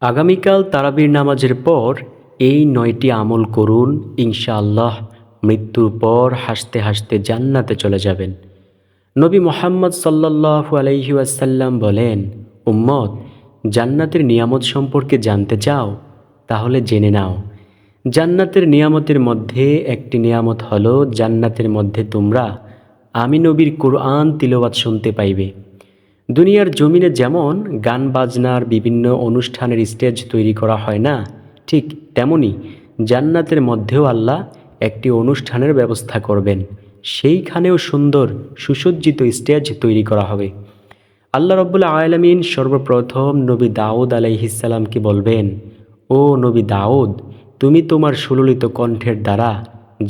আগামীকাল তারাবির নামাজের পর এই নয়টি আমল করুন, ইনশাআল্লাহ মৃত্যুর পর হাসতে হাসতে জান্নাতে চলে যাবেন। নবী মোহাম্মদ সাল্লাল্লাহু আলাইহি ওয়াসাল্লাম বলেন, উম্মত, জান্নাতের নিয়ামত সম্পর্কে জানতে চাও, তাহলে জেনে নাও। জান্নাতের নিয়ামতের মধ্যে একটি নিয়ামত হলো, জান্নাতের মধ্যে তোমরা আমি নবীর কোরআন তিলওয়াত শুনতে পাইবে। দুনিয়ার জমিনে যেমন গান বাজনার বিভিন্ন অনুষ্ঠানের স্টেজ তৈরি করা হয় না, ঠিক তেমনি জান্নাতের মধ্যেও আল্লাহ একটি অনুষ্ঠানের ব্যবস্থা করবেন। সেইখানেও সুন্দর, সুসজ্জিত স্টেজ তৈরি করা হবে। আল্লাহ রব্বুল্লা আয়ালামিন সর্বপ্রথম নবী দাউদ আলাইহিসাল্লামকে বলবেন? ও নবী দাউদ, তুমি তোমার সুললিত কণ্ঠের দ্বারা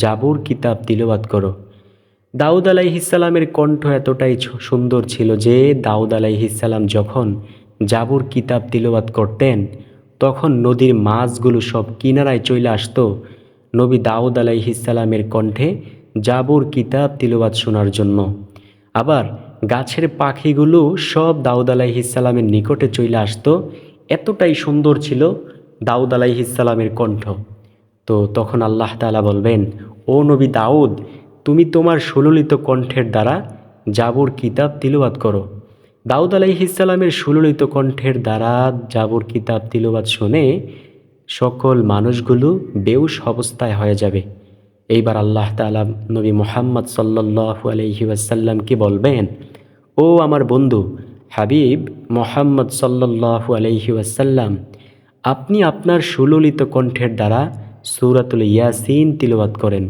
জাবুর কিতাব তিলবাত করো। দাউদ আলাইহিসাল্লামের কণ্ঠ এতটাই সুন্দর ছিল যে দাউদ আলাইহিসাল্লাম যখন জাবুর কিতাব তিলবাত করতেন, তখন নদীর মাছগুলো সব কিনারায় চলে আসতো। নবী দাউদ আলাইহিসাল্লামের কণ্ঠে জাবুর কিতাব তিলবাত শোনার জন্য। আবার গাছের পাখিগুলো সব দাউদ আলাইহিসাল্লামের নিকটে চলে আসতো। এতটাই সুন্দর ছিল দাউদ আলাইহিসাল্লামের কণ্ঠ। তো তখন আল্লাহ তাআলা বলবেন, ও নবী দাউদ তুমি তোমার সুললিত কণ্ঠের দ্বারা জাবুর কিতাব তিলবাত করো। দাউদ আলাইহিসাল্লামের সুললিত কণ্ঠের দ্বারা জাবুর কিতাব তিলবাত শুনে সকল মানুষগুলো বেউস অবস্থায় হয়ে যাবে। এইবার আল্লাহ তাআলা নবী মোহাম্মদ সাল্লাল্লাহু আলাইহি ওয়াসাল্লামকে বলবেন? ও আমার বন্ধু, হাবিব মোহাম্মদ সাল্লাল্লাহু আলাইহি ওয়াসাল্লাম, আপনি আপনার সুললিত কণ্ঠের দ্বারা সুরাতুল ইয়াসিন তিলওয়াত করেন।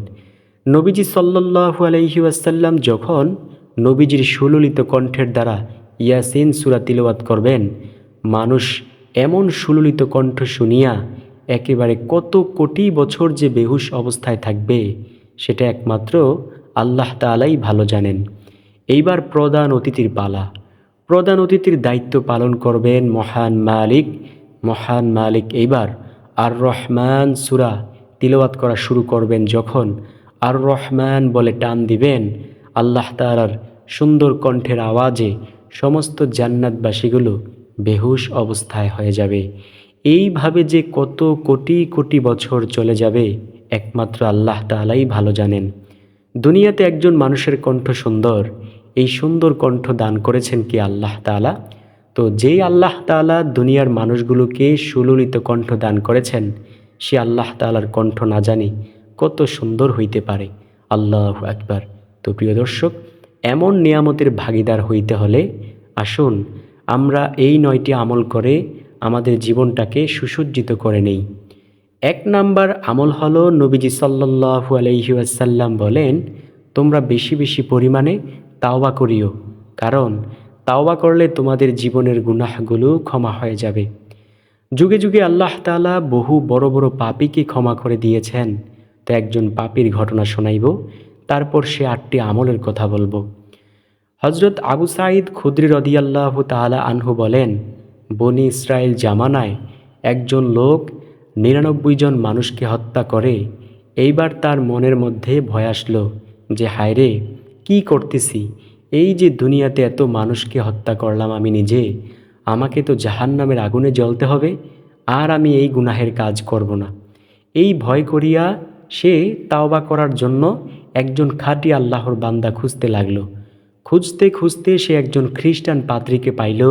নবীজি সাল্লাল্লাহু আলাইহি ওয়াসাল্লাম যখন নবীজির সুললিত কণ্ঠের দ্বারা ইয়াসিন সুরা তিলওয়াত করবেন, মানুষ এমন সুললিত কণ্ঠ শুনিয়া একেবারে কত কোটি বছর যে বেহুশ অবস্থায় থাকবে, সেটা একমাত্র আল্লাহ তাআলাই ভালো জানেন। এইবার প্রধান অতিথির পালা। প্রধান অতিথির দায়িত্ব পালন করবেন মহান মালিক। মহান মালিক এইবার আর রহমান সুরা তিলওয়াত করা শুরু করবেন যখন আর রহমান বলে টান দিবেন, আল্লাহ তাআলার সুন্দর কণ্ঠের আওয়াজে সমস্ত জান্নাতবাসীগুলো বেহুশ অবস্থায় হয়ে যাবে। এইভাবে যে কত কোটি কোটি বছর চলে যাবে, একমাত্র আল্লাহ তাআলাই ভালো জানেন। দুনিয়াতে একজন মানুষের কণ্ঠ সুন্দর, এই সুন্দর কণ্ঠ দান করেছেন কি আল্লাহ তাআলা? তো যেই আল্লাহ তাআলা দুনিয়ার মানুষগুলোকে সুললিত কণ্ঠ দান করেছেন, সে আল্লাহ তাআলার কণ্ঠ না জানি কত সুন্দর হইতে পারে। আল্লাহ আকবার। তো প্রিয় দর্শক, এমন নিয়ামতের ভাগিদার হইতে হলে আসুন, আমরা এই নয়টি আমল করে আমাদের জীবনটাকে সুসজ্জিত করে নেই। এক নাম্বার আমল হলো নবীজি সাল্লাল্লাহু আলাইহি ওয়াসাল্লাম বলেন, তোমরা বেশি বেশি পরিমাণে তাওবা করিও, কারণ তাওবা করলে তোমাদের জীবনের গুনাহগুলো ক্ষমা হয়ে যাবে। যুগে যুগে আল্লাহ তাআলা বহু বড় বড় পাপীকে ক্ষমা করে দিয়েছেন। তো একজন পাপীর ঘটনা শোনাইব, তারপর সে আটটি আমলের কথা বলব। হজরত আবু সাঈদ খুদ্রি রদিয়াল্লাহ তাআলা আনহু বলেন, বনি ইসরায়েল জামানায় একজন লোক নিরানব্বই জন মানুষকে হত্যা করে, এইবার তার মনের মধ্যে ভয় আসলো যে হায়রে কি করতেছি? এই যে দুনিয়াতে এত মানুষকে হত্যা করলাম আমি নিজে, আমাকে তো জাহান্নামের আগুনে জ্বলতে হবে, আর আমি এই গুনাহের কাজ করব না। এই ভয় করিয়া সে তাওবা করার জন্য একজন খাঁটি আল্লাহর বান্দা খুঁজতে লাগল। খুঁজতে খুঁজতে সে একজন খ্রিস্টান পাদ্রীকে পাইল।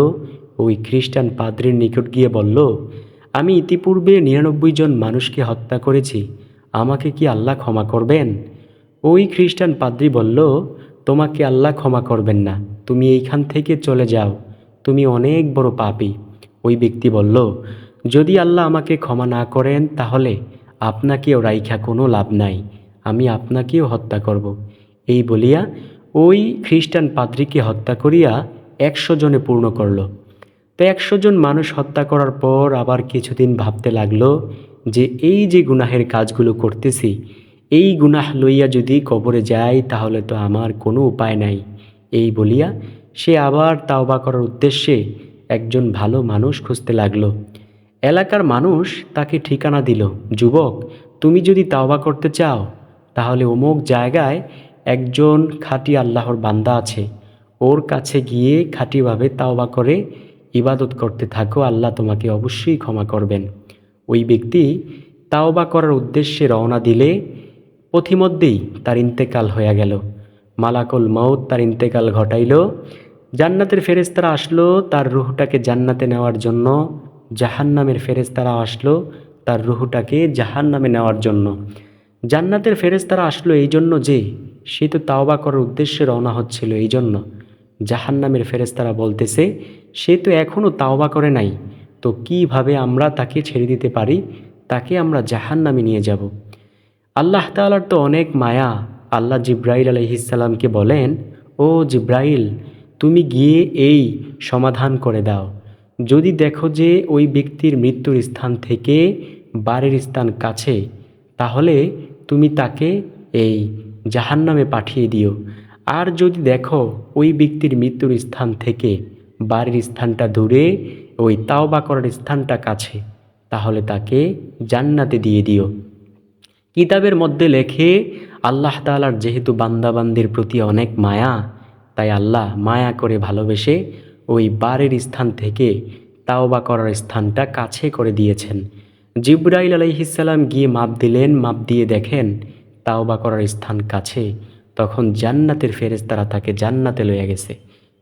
ওই খ্রিস্টান পাদ্রীর নিকট গিয়ে বলল, আমি ইতিপূর্বে নিরানব্বই জন মানুষকে হত্যা করেছি। আমাকে কি আল্লাহ ক্ষমা করবেন? ওই খ্রিস্টান পাদ্রী বলল, তোমাকে আল্লাহ ক্ষমা করবেন না। তুমি এইখান থেকে চলে যাও। তুমি অনেক বড় পাপী। ওই ব্যক্তি বলল, যদি আল্লাহ আমাকে ক্ষমা না করেন তাহলে আপনাকেও রাইখা কোনো লাভ নাই, আমি আপনাকেও হত্যা করব। এই বলিয়া ওই খ্রিস্টান পাদ্রীকে হত্যা করিয়া একশো জনে পূর্ণ করল। তো একশো জন মানুষ হত্যা করার পর আবার কিছুদিন ভাবতে লাগল যে এই যে গুনাহের কাজগুলো করতেছি, এই গুনাহ লইয়া যদি কবরে যাই তাহলে তো আমার কোনো উপায় নাই। এই বলিয়া সে আবার তাওবা করার উদ্দেশ্যে একজন ভালো মানুষ খুঁজতে লাগল। এলাকার মানুষ তাকে ঠিকানা দিল, যুবক, তুমি যদি তাওবা করতে চাও, তাহলে অমুক জায়গায় একজন খাঁটি আল্লাহর বান্দা আছে। ওর কাছে গিয়ে খাঁটিভাবে তাওবা করে ইবাদত করতে থাকো, আল্লাহ তোমাকে অবশ্যই ক্ষমা করবেন। ওই ব্যক্তি তাওবা করার উদ্দেশ্যে রওনা দিলে পথিমধ্যেই তার ইন্তেকাল হয়ে গেল। মালাকুল মৌত তার ইন্তেকাল ঘটাইল। জান্নাতের ফেরেস্তারা আসলো, তার রুহটাকে জান্নাতে নেওয়ার জন্য জাহান্নামের ফেরেস্তারা আসলো তার রুহটাকে জাহান্নামে নেওয়ার জন্য। জান্নাতের ফেরেস্তারা আসলো এই জন্য যে, সে তো তাওবা করার উদ্দেশ্যে রওনা হচ্ছিল এই জন্য। জাহান্নামের ফেরেস্তারা বলতেছে, সে তো এখনও তাওবা করে নাই, তো কীভাবে আমরা তাকে ছেড়ে দিতে পারি? তাকে আমরা জাহান্নামে নিয়ে যাব। আল্লাহ তালার তো অনেক মায়া, আল্লাহ জিব্রাইল আলহিসাল্লামকে বলেন, ও জিব্রাইল, তুমি গিয়ে এই সমাধান করে দাও। যদি দেখো যে ওই ব্যক্তির মৃত্যুর স্থান থেকে বাড়ির স্থান কাছে, তাহলে তুমি তাকে এই জাহান্নামে পাঠিয়ে দিও। আর যদি দেখো ওই ব্যক্তির মৃত্যুর স্থান থেকে বাড়ির স্থানটা দূরে ওই তাওবা করার স্থানটা কাছে, তাহলে তাকে জান্নাতে দিয়ে দিও। কিতাবের মধ্যে লেখে, আল্লাহ তালার যেহেতু বান্দাবান্দির প্রতি অনেক মায়া, তাই আল্লাহ মায়া করে ভালোবেসে ওই বাড়ির স্থান থেকে তাওবা করার স্থানটা কাছে করে দিয়েছেন। জিব্রাইল আলাইহিসাল্লাম গিয়ে মাপ দিলেন, মাপ দিয়ে দেখেন তাওবা করার স্থান কাছে। তখন জান্নাতের ফেরেস্তারা তাকে জান্নাতে লইয়া গেছে।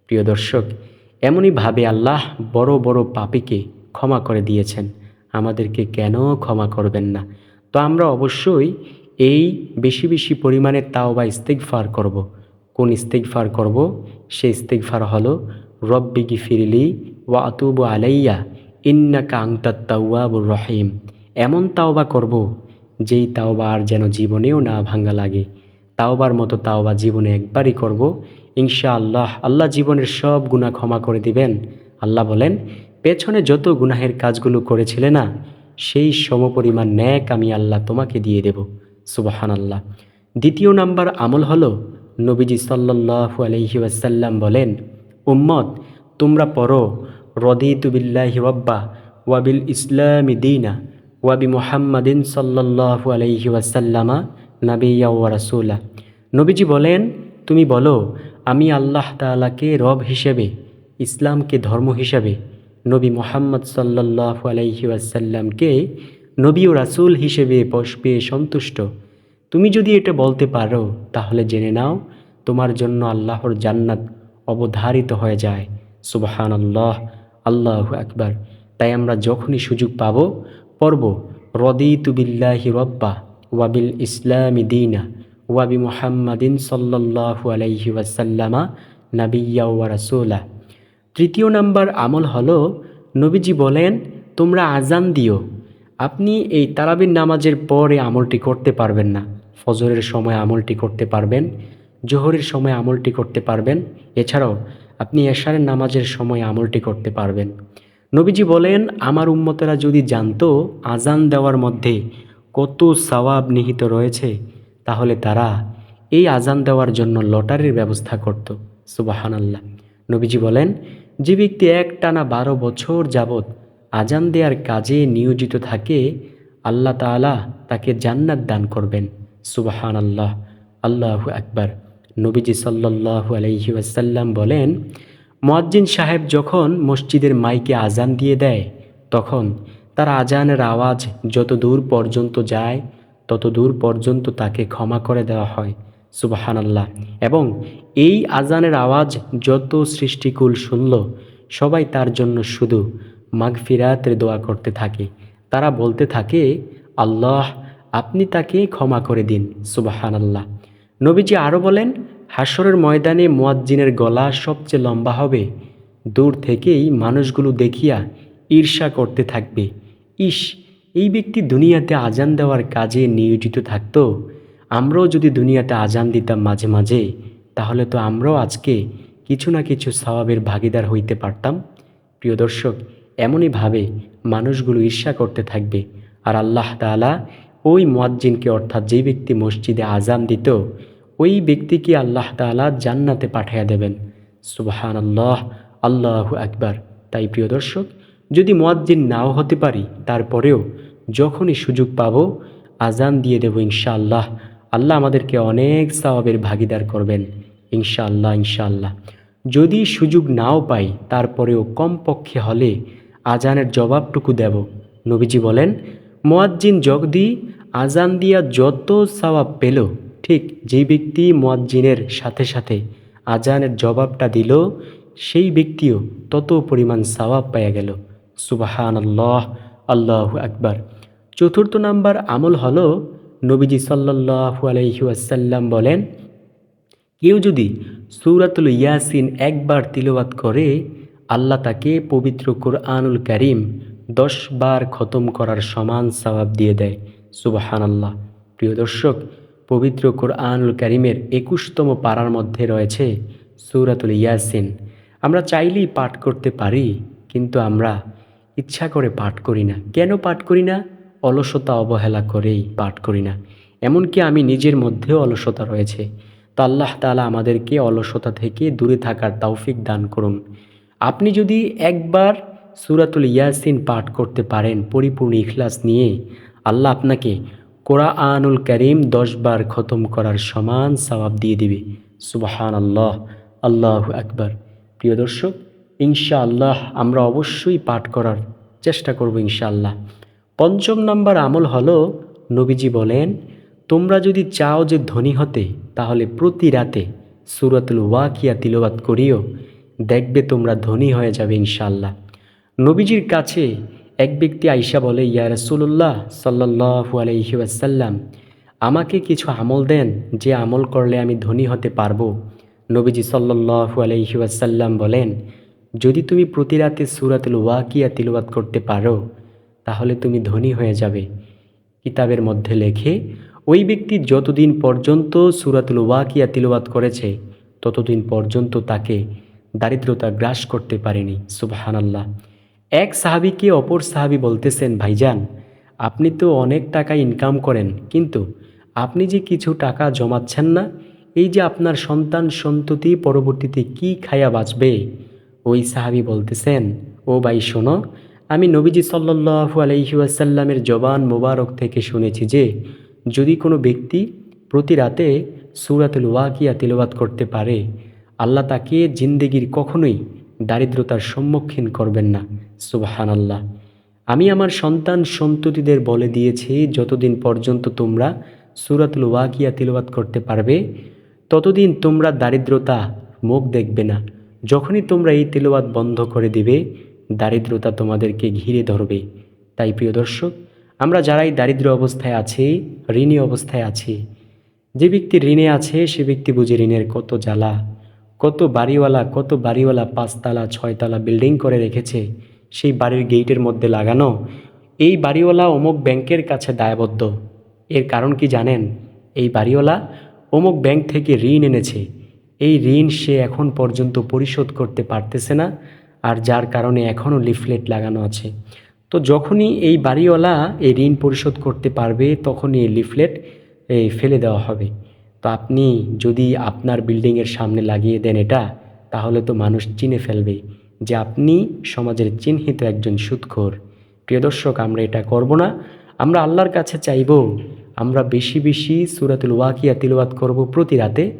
প্রিয় দর্শক এমনইভাবে আল্লাহ বড় বড় পাপীকে ক্ষমা করে দিয়েছেন। আমাদেরকে কেন ক্ষমা করবেন না? তো আমরা অবশ্যই এই বেশি বেশি পরিমাণে তাও বা ইস্তেকফার করব। কোন ইস্তেকফার করব? সেই ইস্তেকফার হলো রব্বি গিফিরলি ওয়া আতুবু আলাইয়া ইন্না কাংতাত তাওয়াবুর রহিম। এমন তাওবা করব, যেই তাওবা আর যেন জীবনেও না ভাঙ্গা লাগে। তাওবার মতো তাওবা জীবনে একবারই করব। ইনশা আল্লাহ আল্লাহ জীবনের সব গুণা ক্ষমা করে দিবেন। আল্লাহ বলেন, পেছনে যত গুনাহের কাজগুলো করেছিলে না, সেই সমপরিমাণ ন্যাক আমি আল্লাহ তোমাকে দিয়ে দেব। সুবাহান আল্লাহ দ্বিতীয় নাম্বার আমল হলো, নবীজি সাল্লাহু আলহি ওয়াসাল্লাম বলেন উম্মত, তোমরা পড়ো রদিতুবিল্লাহি রব্বা ওয়াবিল ইসলামি দিনা ওয়াবি মুহাম্মাদিন সাল্লাহু আলহি ওয়াসাল্লামা নাবিয়া ওয়া নবীজি বলেন, তুমি বলো, আমি আল্লাহ তালাকে রব হিসেবে, ইসলামকে ধর্ম হিসাবে, নবী মোহাম্মদ সাল্লাহ আলাইহি আসাল্লামকে নবী ও রাসুল হিসেবে বসবে সন্তুষ্ট। তুমি যদি এটা বলতে পারো, তাহলে জেনে নাও, তোমার জন্য আল্লাহর জান্নাত অবধারিত হয়ে যায়। সুবাহান আল্লাহ আল্লাহ আকবার। তাই আমরা যখনই সুযোগ পাব পর্ব রদিতুবিল্লাহি রব্বা ওয়াবিল ইসলামি দিনা ওয়াবি মুহাম্মাদিন সাল্লাল্লাহু আলাইহি ওয়াসাল্লামা নাবিয়া ওয়া রাসূলা। তৃতীয় নাম্বার আমল হলো, নবীজি বলেন, তোমরা আজান দিও। আপনি এই তারাবির নামাজের পরে আমলটি করতে পারবেন না। ফজরের সময় আমলটি করতে পারবেন। জোহরের সময় আমলটি করতে পারবেন। এছাড়াও আপনি এশারের নামাজের সময় আমলটি করতে পারবেন। নবীজি বলেন, আমার উম্মতেরা যদি জানতো আজান দেওয়ার মধ্যে কত সওয়াব নিহিত রয়েছে, তাহলে তারা এই আজান দেওয়ার জন্য লটারির ব্যবস্থা করত। সুবাহান আল্লাহ নবীজি বলেন, যে ব্যক্তি এক টানা বারো বছর যাবৎ আজান দেওয়ার কাজে নিয়োজিত থাকে, আল্লাহ তালা তাকে জান্নাত দান করবেন। সুবাহান আল্লাহ আল্লাহ আকবার। নবীজি সাল্লাহ আলহি আসাল্লাম বলেন, মোয়াজ্জিন সাহেব যখন মসজিদের মাইকে আজান দিয়ে দেয়, তখন তার আজানের আওয়াজ যত দূর পর্যন্ত যায়, তত দূর পর্যন্ত তাকে ক্ষমা করে দেওয়া হয়। সুবাহান আল্লাহ এবং এই আজানের আওয়াজ যত সৃষ্টিকুল শুনল, সবাই তার জন্য শুধু মাগফিরাতের দোয়া করতে থাকে। তারা বলতে থাকে, আল্লাহ, আপনি তাকে ক্ষমা করে দিন। সুবাহান আল্লাহ নবীজি আরও বলেন হাসরের ময়দানে মোয়াজ্জিনের গলা সবচেয়ে লম্বা হবে। দূর থেকেই মানুষগুলো দেখিয়া ঈর্ষা করতে থাকবে। ইস, এই ব্যক্তি দুনিয়াতে আজান দেওয়ার কাজে নিয়োজিত থাকতো। আমরাও যদি দুনিয়াতে আজান দিতাম মাঝে মাঝে, তাহলে তো আমরাও আজকে কিছু না কিছু স্বভাবের ভাগিদার হইতে পারতাম। প্রিয় দর্শক এমনইভাবে মানুষগুলো ঈর্ষা করতে থাকবে। আর আল্লাহ তালা ওই মোয়াজ্জিনকে অর্থাৎ যেই ব্যক্তি মসজিদে আজান দিত, ওই ব্যক্তিকে আল্লাহ তালা জান্নাতে পাঠিয়ে দেবেন। সুবাহান আল্লাহ আল্লাহ আকবার। তাই প্রিয় দর্শক, যদি মোয়াজ্জিন নাও হতে পারি, তারপরেও যখনই সুযোগ পাবো আজান দিয়ে দেব ইনশাআল্লাহ। আল্লাহ আমাদেরকে অনেক সওয়াবের ভাগিদার করবেন। ইনশাআল্লাহ ইনশাআল্লাহ। যদি সুযোগ নাও পাই, তারপরেও কমপক্ষে হলে আজানের জবাবটুকু দেব। নবীজি বলেন, মোয়াজ্জিন জগদি আজান দিয়া যত সওয়াব পেল, ঠিক যেই ব্যক্তি মোয়াজ্জিনের সাথে সাথে আজানের জবাবটা দিল, সেই ব্যক্তিও তত পরিমাণ সওয়াব পাইয়া গেল। সুবাহান আল্লাহ আল্লাহ আকবার। চতুর্থ নাম্বার আমল হলো, নবীজি সাল্লাহু আলহি আসাল্লাম বলেন, কেউ যদি সূরাতুল ইয়াসিন একবার তিলওয়াত করে, আল্লাহ তাকে পবিত্র কোরআনুল করিম দশ বার খতম করার সমান সওয়াব দিয়ে দেয়। সুবাহান আল্লাহ প্রিয় দর্শক, পবিত্র কোরআনুল করিমের একুশতম পাড়ার মধ্যে রয়েছে সূরাতুল ইয়াসিন। আমরা চাইলেই পাঠ করতে পারি, কিন্তু আমরা ইচ্ছা করে পাঠ করি না। কেন পাঠ করি না? অলসতা অবহেলা করেই পাঠ করি না। এমনকি আমি নিজের মধ্যেও অলসতা রয়েছে। তো আল্লাহ তালা আমাদেরকে অলসতা থেকে দূরে থাকার তৌফিক দান করুন। আপনি যদি একবার সুরাতুল ইয়াসিন পাঠ করতে পারেন, পরিপূর্ণ ইখলাস নিয়ে আল্লাহ আপনাকে কোরআনুল করিম দশবার খতম করার সমান সওয়াব দিয়ে দিবে। সুবাহান আল্লাহ আল্লাহ আকবার। প্রিয় দর্শক, ইনশাআল্লাহ আমরা অবশ্যই পাঠ করার চেষ্টা করব ইনশাআল্লাহ। পঞ্চম নাম্বার আমল হলো, নবীজি বলেন, তোমরা যদি চাও যে ধনী হতে, তাহলে প্রতি রাতে সুরাতুল ওয়াকিয়া তিলবাত করিও। দেখবে তোমরা ধনী হয়ে যাবে ইনশাআল্লাহ। নবীজির কাছে এক ব্যক্তি আইসা বলে, ইয়া রসুল্লাহ সাল্লাহু আলহি আসাল্লাম আমাকে কিছু আমল দেন যে আমল করলে আমি ধনী হতে পারব। নবীজি সাল্লাহু আলহি আসাল্লাম বলেন, যদি তুমি প্রতি রাতে সুরাতুল ওয়াকিয়া তিলবাত করতে পারো, তাহলে তুমি ধনী হয়ে যাবে। কিতাবের মধ্যে লেখে, ওই ব্যক্তি যতদিন পর্যন্ত সুরাতুল ওয়াকিয়া তিলবাত করেছে, ততদিন পর্যন্ত তাকে দারিদ্রতা গ্রাস করতে পারেনি। সুবাহানাল্লাহ। এক সাহাবিকে অপর সাহাবি বলতেছেন, ভাইজান, আপনি তো অনেক টাকা ইনকাম করেন, কিন্তু আপনি যে কিছু টাকা জমাচ্ছেন না, এই যে আপনার সন্তান সন্ততি পরবর্তীতে কি খায়া বাঁচবে? ওই সাহাবি বলতেছেন, ও ভাই, শোনো, আমি নবীজি সাল্লু আলহিউসাল্লামের জবান মোবারক থেকে শুনেছি যে, যদি কোনো ব্যক্তি প্রতি রাতে সুরাতুল ওয়াকিয়া তিলবাত করতে পারে, আল্লাহ তাকে জিন্দেগির কখনোই দারিদ্রতার সম্মুখীন করবেন না। সুবাহান আল্লাহ আমি আমার সন্তান সন্ততিদের বলে দিয়েছি, যতদিন পর্যন্ত তোমরা সুরাতুল ওয়াকিয়া তিলবাত করতে পারবে, ততদিন তোমরা দারিদ্রতা মুখ দেখবে না। যখনই তোমরা এই তিলবাত বন্ধ করে দিবে, দারিদ্রতা তোমাদেরকে ঘিরে ধরবে। তাই প্রিয় দর্শক, আমরা যারাই দারিদ্র অবস্থায় আছি, ঋণী অবস্থায় আছি, যে ব্যক্তি ঋণে আছে, সে ব্যক্তি বুঝে ঋণের কত জ্বালা, কত বাড়িওয়ালা কত বাড়িওয়ালা পাঁচতলা, ছয়তলা বিল্ডিং করে রেখেছে। সেই বাড়ির গেইটের মধ্যে লাগানো। এই বাড়িওয়ালা অমুক ব্যাংকের কাছে দায়বদ্ধ। এর কারণ কি জানেন? এই বাড়িওয়ালা অমুক ব্যাংক থেকে ঋণ এনেছে। এই ঋণ সে এখন পর্যন্ত পরিশোধ করতে পারতেছে না আর যার কারণে এখনও লিফলেট লাগানো আছে। তো যখনই এই বাড়িওয়ালা এই ঋণ পরিশোধ করতে পারবে, তখনই এই লিফলেট এই ফেলে দেওয়া হবে। তো আপনি যদি আপনার বিল্ডিংয়ের সামনে লাগিয়ে দেন এটা, তাহলে তো মানুষ চিনে ফেলবে যে আপনি সমাজের চিহ্নিত একজন সুৎখোর। প্রিয় দর্শক, আমরা এটা করব না। আমরা আল্লাহর কাছে চাইব, আমরা বেশি বেশি সুরাতুল ওয়াকিয়া তিলওয়াত করব প্রতি রাতে।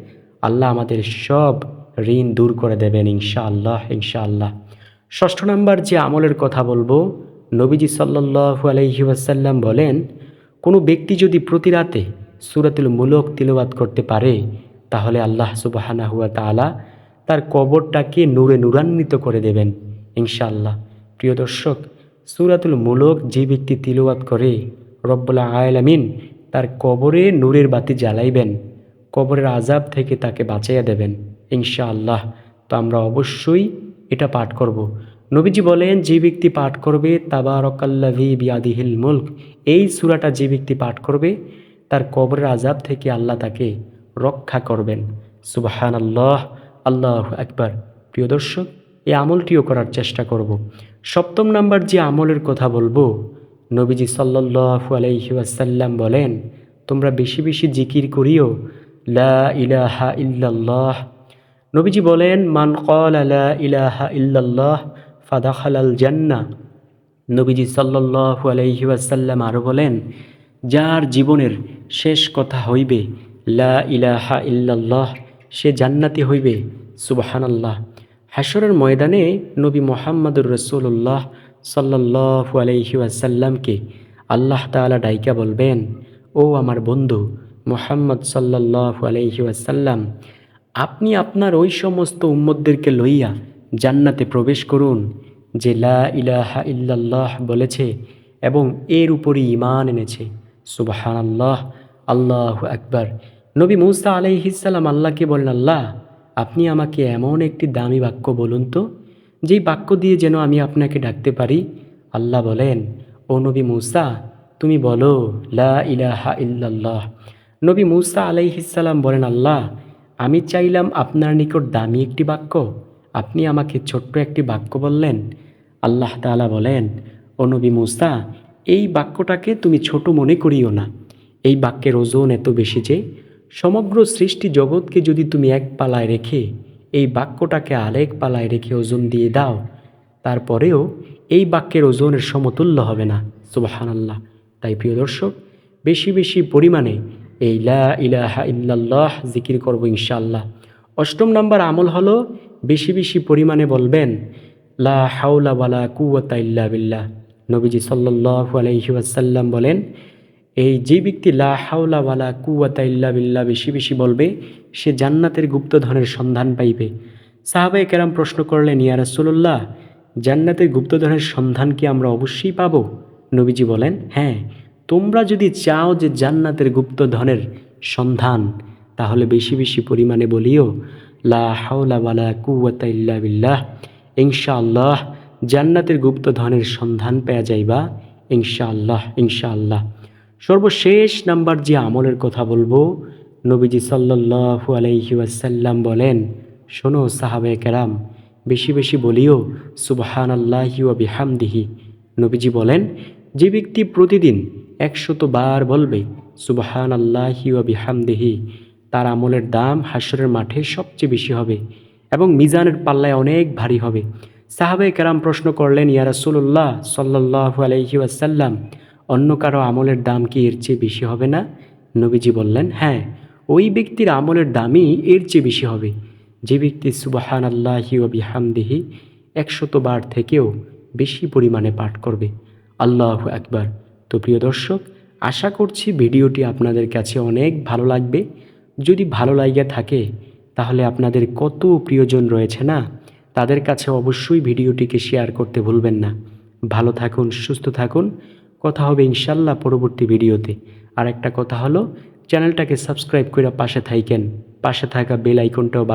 আল্লাহ আমাদের সব ঋণ দূর করে দেবেন ইনশাআল্লাহ ইনশাআল্লাহ। ষষ্ঠ নাম্বার যে আমলের কথা বলব, নবীজি সাল্লাহু আলহি ওয়াসাল্লাম বলেন, কোনো ব্যক্তি যদি প্রতি রাতে সুরাতুল মুলক তিলবাত করতে পারে, তাহলে আল্লাহ সুবাহানা হুয়া তালা তার কবরটাকে নূরে নূরান্বিত করে দেবেন, ইনশাআল্লাহ। প্রিয় দর্শক, সুরাতুল মুলক যে ব্যক্তি তিলবাত করে রব্বুল্লা আয়ালামিন তার কবরে নূরের বাতি জ্বালাইবেন, কবরের আজাব থেকে তাকে বাঁচাইয়া দেবেন, ইনশাআল্লাহ। তো আমরা অবশ্যই এটা পাঠ করব। নবীজি বলেন, যে ব্যক্তি পাঠ করবে তাবারকাল্লাভি বিয়াদিহিল মুল্ক, এই সুরাটা যে ব্যক্তি পাঠ করবে, তার কবরের আজাব থেকে আল্লাহ তাকে রক্ষা করবেন। সুবাহান আল্লাহ আল্লাহ একবার প্রিয় দর্শক, এই আমলটিও করার চেষ্টা করব। সপ্তম নাম্বার যে আমলের কথা বলব, নবীজি সাল্লাহু আলাইহি ওয়াসাল্লাম বলেন, তোমরা বেশি বেশি জিকির করিও, লা ইলাহা ইল্লাল্লাহ। নবীজি বলেন, মান কল আলা ইলাহা ইল্লাল্লাহ, ফাদাখালাল জান্না নবীজি সাল্লাহু আলাইহি ওয়াসাল্লাম আরও বলেন, যার জীবনের শেষ কথা হইবে, লা ইলাহা ইল্লাল্লাহ সে জান্নাতি হইবে। সুবাহানাল্লাহ। হাসরের ময়দানে নবী মোহাম্মদুর রসুল্লাহ সাল্লাহ আলহি আসাল্লামকে আল্লাহ তালা ডাইকা বলবেন, ও আমার বন্ধু মোহাম্মদ সাল্লাহ আলহি আসাল্লাম আপনি আপনার ওই সমস্ত উম্মদদেরকে লইয়া জান্নাতে প্রবেশ করুন, যে লা ইলাহা ইল্লাল্লাহ বলেছে এবং এর উপরই ঈমান এনেছে। সুবাহান আল্লাহ আল্লাহ আকবার। নবী মুসা আলাইহিসাল্লাম আল্লাহকে বলেন আল্লাহ, আপনি আমাকে এমন একটি দামি বাক্য বলুন তো, যেই বাক্য দিয়ে যেন আমি আপনাকে ডাকতে পারি। আল্লাহ বলেন, ও নবী মুসা, তুমি বলো, লা ইলাহা ইল্লাল্লাহ। নবী মুসা আলাইহিসাল্লাম বলেন, আল্লাহ, আমি চাইলাম আপনার নিকট দামি একটি বাক্য। আপনি আমাকে ছোট্ট একটি বাক্য বললেন। আল্লাহ তাআলা বলেন, ও নবী মুসা, এই বাক্যটাকে তুমি ছোট মনে করিও না। এই বাক্যের ওজন এত বেশি যে সমগ্র সৃষ্টি জগৎকে যদি তুমি এক পালায় রেখে, এই বাক্যটাকে আরেক পালায় রেখে ওজন দিয়ে দাও, তারপরেও এই বাক্যের ওজনের সমতুল্য হবে না। সুবাহান আল্লাহ তাই প্রিয় দর্শক, বেশি বেশি পরিমাণে এই লা ইলাহা ইল্লাল্লাহ জিকির করব ইনশাআল্লাহ। অষ্টম নাম্বার আমল হলো বেশি বেশি পরিমাণে বলবেন, লা হাওলা ওয়ালা কুওয়াতা ইল্লা বিল্লাহ। নবীজি সাল্লাল্লাহু আলাইহি ওয়াসাল্লাম বলেন এই যে ব্যক্তি লা হাওলা ওয়ালা কুওয়াতা ইল্লা বিল্লাহ বেশি বেশি বলবে, সে জান্নাতের গুপ্তধনের সন্ধান পাইবে। সাহাবায়ে কেরাম প্রশ্ন করলেন, ইয়া রাসূলুল্লাহ, জান্নাতের গুপ্তধনের সন্ধান কি আমরা অবশ্যই পাব? নবীজি বলেন হ্যাঁ তোমরা যদি চাও যে জান্নাতের গুপ্তধনের সন্ধান, তাহলে বেশি বেশি পরিমাণে বলিও, লা হাওলা ওয়ালা কুওয়াতা ইল্লা বিল্লাহ, ইনশাআল্লাহ জান্নাতের গুপ্তধনের সন্ধান পেয়া যাইবা, ইনশাআল্লাহ ইনশাআল্লাহ। সর্বশেষ নাম্বার যে আমলের কথা বলব, নবীজি সাল্লাল্লাহু আলাইহি বলেন, শোনো সাহাবে কেরাম, বেশি বেশি বলিও সুবহান আল্লাহি ও বিহামদিহি। নবীজি বলেন, যে ব্যক্তি প্রতিদিন একশত বার বলবে সুবহান আল্লাহি ও বিহামদিহি, তার আমলের দাম হাসরের মাঠে সবচেয়ে বেশি হবে এবং মিজানের পাল্লায় অনেক ভারী হবে। সাহাবে কেরাম প্রশ্ন করলেন, ইয়া রাসূলুল্লাহ সাল্লাল্লাহু আলাইহি অন্য কারও আমলের দাম কি এর চেয়ে বেশি হবে না? নবীজি বললেন হ্যাঁ ওই ব্যক্তির আমলের দামই এর চেয়ে বেশি হবে। যে ব্যক্তি সুবাহান আল্লাহি একশত বার থেকেও বেশি পরিমাণে পাঠ করবে। আল্লাহ একবার তো প্রিয় দর্শক, আশা করছি ভিডিওটি আপনাদের কাছে অনেক ভালো লাগবে। যদি ভালো লাগে থাকে, তাহলে আপনাদের কত প্রিয়জন রয়েছে না? তাদের কাছে অবশ্যই ভিডিওটিকে শেয়ার করতে ভুলবেন না। ভালো থাকুন, সুস্থ থাকুন। কথা হবে ইনশাল্লাহ পরবর্তী ভিডিওতে। আর একটা কথা হলো, চ্যানেলটাকে সাবস্ক্রাইব করে পাশে থাইকেন। পাশে থাকা বেল আইকনটাও বাজ